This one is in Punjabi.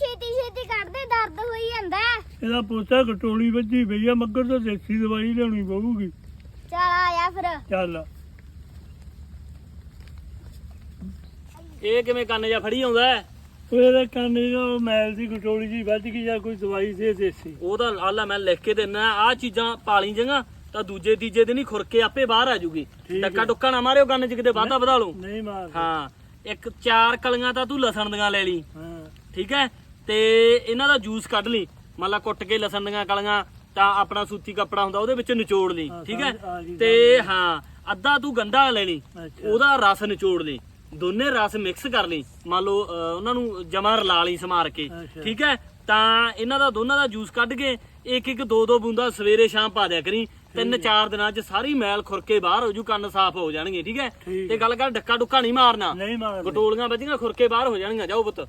ਛੇਤੀ ਛੇਤੀ ਕੱਢਦੇ ਦਰਦ ਹੋਈ ਜਾਂਦਾ। ਇਹਦਾ ਪੋਤਾ ਕਟੋਲੀ ਵੱਜੀ ਪਈ ਆ ਮੱਗਰ ਤੋਂ ਦੇਸੀ ਦਵਾਈ ਲਿਆਉਣੀ ਪਊਗੀ। ਚਲ ਆਇਆ ਫਿਰ। ਚੱਲ। ਇਹ ਕਿਵੇਂ ਕੰਨ ਜਾਂ ਫੜੀ ਆਉਂਦਾ ਹੈ? ਉਹ ਇਹਦੇ ਕੰਨ ਜੋ ਮੈਲ ਦੀ ਕਟੋਲੀ ਜੀ ਵੱਜ ਗਈ ਜਾਂ ਕੋਈ ਦਵਾਈ ਦੇ ਦੇਸੀ। ਉਹ ਤਾਂ ਆਲਾ ਮੈਂ ਲਿਖ ਕੇ ਦਿੰਨਾ ਆ ਚੀਜ਼ਾਂ ਪਾਲੀ ਜਾਂਗਾ ਤਾਂ ਦੂਜੇ ਤੀਜੇ ਦਿਨ ਹੀ ਖੁਰਕੇ ਆਪੇ ਬਾਹਰ ਆ ਜੂਗੀ ਠੀਕ ਹੈ। ਡੁੱਕਾ ਨਾ ਮਾਰਿਓ ਕੰਨ 'ਚ ਕਿਤੇ ਵਾਧਾ ਵਧਾ ਲਓ। ਨਹੀਂ ਮਾਰ ਹਾਂ ਇੱਕ ਚਾਰ ਕਲੀਆਂ ਤਾਂ ਤੂੰ ਲਸਣ ਦੀਆਂ ਲੈ ਲਈ। ਹਾਂ। ਠੀਕ ਹੈ? ਤੇ ਇਹਨਾਂ ਦਾ ਜੂਸ ਕੱਢ ਲਈ। ਮੰਨ ਲਾ ਕੁੱਟ ਕੇ ਲਸਣ ਦੀਆਂ ਕਲੀਆਂ ਤਾਂ ਆਪਣਾ ਸੂਤੀ ਕੱਪੜਾ ਹੁੰਦਾ ਉਹਦੇ ਵਿੱਚ ਨਿਚੋੜ ਲਈ ਠੀਕ ਹੈ ਤੇ ਹਾਂ ਅੱਧਾ ਤੂੰ ਗੰਢਾ ਲੈ ਲਈ। ਉਹਦਾ ਰਸ ਨਿਚੋੜ ਲਈ ਦੋਨੇ ਰਸ ਮਿਕਸ ਕਰ ਲਈ ਮੰਨ ਲਓ ਉਹਨਾਂ ਨੂੰ ਜਮਾ ਰਲਾ ਲਈ ਸਮਾਰ ਕੇ। ਠੀਕ ਹੈ? ਤਾਂ ਇਹਨਾਂ ਦਾ ਦੋਨਾਂ ਦਾ ਜੂਸ ਕੱਢ ਕੇ ਇੱਕ ਇੱਕ ਦੋ ਦੋ ਬੂੰਦਾ ਸਵੇਰੇ ਸ਼ਾਮ ਪਾ ਦਿਆ ਕਰੀ ਤਿੰਨ ਚਾਰ ਦਿਨਾਂ 'ਚ ਸਾਰੀ ਮੈਲ ਖੁਰਕੇ ਬਾਹਰ ਹੋ ਜੂ ਕੰਨ ਸਾਫ਼ ਹੋ ਜਾਣਗੇ ਠੀਕ ਹੈ? ਤੇ ਗੱਲ ਕਰ ਡੱਕਾ ਡੁੱਕਾ ਨਹੀਂ ਮਾਰਨਾ। ਗਟੋਲੀਆਂ ਵੱਜੀਆਂ ਖੁਰਕੇ ਬਾਹਰ ਹੋ ਜਾਣਗੀਆਂ ਜਾਓ ਪੁੱਤ।